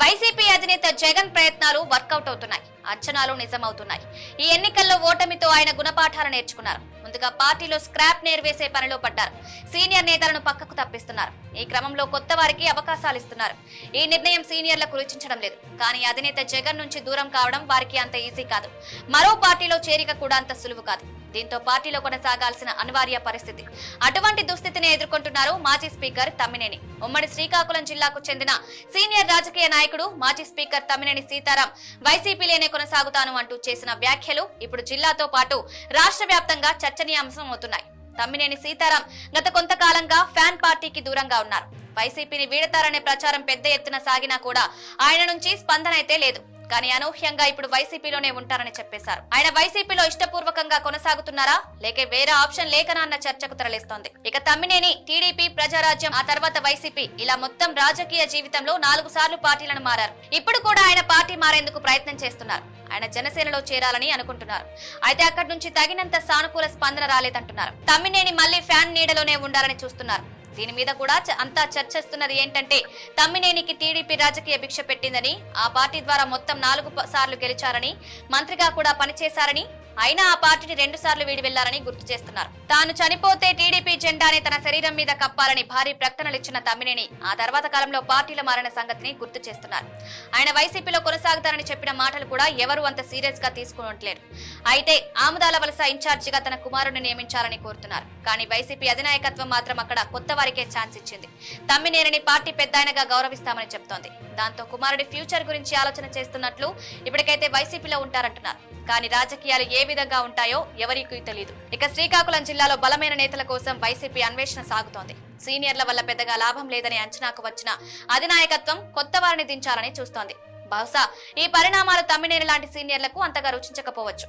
YCP అధినేత జగన్ ప్రయత్నాలు work out అవుతున్నాయి అంచనాలు నిజమవుతున్నాయి. ఈ ఎన్నికల్లో ఓటమితో ఆయన గుణపాఠాలు నేర్చుకున్నారు. ముందుగా పార్టీలో స్క్రాప్ నేర్వేసే పనిలో పడ్డారు. సీనియర్ నేతలను పక్కకు తప్పిస్తున్నారు. ఈ క్రమంలో కొత్త వారికి అవకాశాలు ఇస్తున్నారు. ఈ నిర్ణయం సీనియర్లకు రుచించడం లేదు. కానీ అధినేత జగన్ నుంచి దూరం కావడం వారికి అంత ఈజీ కాదు. మరో పార్టీలో చేరిక కూడా అంత సులువు కాదు. దీంతో పార్టీలో కొనసాగాల్సిన అనివార్య పరిస్థితి. అటువంటి దుస్థితిని ఎదుర్కొంటున్నారు మాజీ స్పీకర్ తమ్మినేని. ఉమ్మడి శ్రీకాకుళం జిల్లాకు చెందిన సీనియర్ రాజకీయ నాయకుడు మాజీ స్పీకర్ తమ్మినేని సీతారాం వైసీపీలోనే కొనసాగుతాను అంటూ చేసిన వ్యాఖ్యలు ఇప్పుడు జిల్లాతో పాటు రాష్ట్ర వ్యాప్తంగా చర్చనీయాంశం అవుతున్నాయి తమ్మినేని సీతారాం గత కొంతకాలంగా ఫ్యాన్ పార్టీకి దూరంగా ఉన్నారు. వైసీపీని వీడతారనే ప్రచారం పెద్ద ఎత్తున సాగినా కూడా ఆయన నుంచి స్పందన అయితే లేదు. కానీ అనూహ్యంగా ఇప్పుడు వైసీపీలోనే ఉంటారని చెప్పేశారు. ఆయన వైసీపీలో ఇష్టపూర్వకంగా కొనసాగుతున్నారా? లేక వేరే ఆప్షన్ లేకనా అన్న చర్చకు తరలిస్తోంది. ఇక తమ్మినేని టీడీపీ ప్రజారాజ్యం ఆ తర్వాత వైసీపీ ఇలా మొత్తం రాజకీయ జీవితంలో నాలుగు సార్లు పార్టీలను మారారు. ఇప్పుడు కూడా ఆయన పార్టీ మారేందుకు ప్రయత్నం చేస్తున్నారు. ఆయన జనసేనలో చేరాలని అనుకుంటున్నారు. అయితే అక్కడి నుంచి తగినంత సానుకూల స్పందన రాలేదంటున్నారు. తమ్మినేని మళ్ళీ ఫ్యాన్ నీడలోనే ఉండాలని చూస్తున్నారు. దీని మీద కూడా అంతా చర్చిస్తున్నది ఏంటంటే తమ్మినేనికి టీడీపీ రాజకీయ భిక్ష పెట్టిందని ఆ పార్టీ ద్వారా మొత్తం నాలుగు సార్లు గెలిచారని మంత్రిగా కూడా పనిచేశారని అయినా ఆ పార్టీని రెండు సార్లు వీడి వెళ్ళారని గుర్తు చేస్తున్నారు. తాను చనిపోతే టీడీపీ జెండాని తన శరీరం మీద కప్పాలని భారీ ప్రకటనలిచ్చిన తమ్మినేని ఆ తర్వాత కాలంలో పార్టీలు మారిన సంగతిని గుర్తు చేస్తున్నారు. ఆయన వైసీపీలో కొనసాగుతారని చెప్పిన మాటలు కూడా ఎవరు అంత సీరియస్గా తీసుకునట్లేరు అయితే ఆముదాల వలస ఇన్ఛార్జిగా తన కుమారుడిని నియమించాలని కోరుతున్నారు. కానీ వైసీపీ అధినాయకత్వం మాత్రం అక్కడ కొత్త వారికే ఛాన్స్ ఇచ్చింది. తమ్మినేనిని పార్టీ పెద్దాయనగా గౌరవిస్తామని చెప్తోంది. దాంతో కుమారుడి ఫ్యూచర్ గురించి ఆలోచన చేస్తున్నట్లు ఇప్పటికైతే వైసీపీలో ఉంటారంటున్నారు. కానీ రాజకీయాలు ఏ విధంగా ఉంటాయో ఎవరికీ తెలియదు ఇక శ్రీకాకుళం జిల్లాలో బలమైన నేతల కోసం వైసీపీ అన్వేషణ సాగుతోంది. సీనియర్ల వల్ల పెద్దగా లాభం లేదని అంచనాకు వచ్చిన అధినాయకత్వం కొత్త వారిని దించాలని చూస్తోంది. బహుశా ఈ పరిణామాలు తమ్మినేని లాంటి సీనియర్లకు అంతగా రుచించకపోవచ్చు.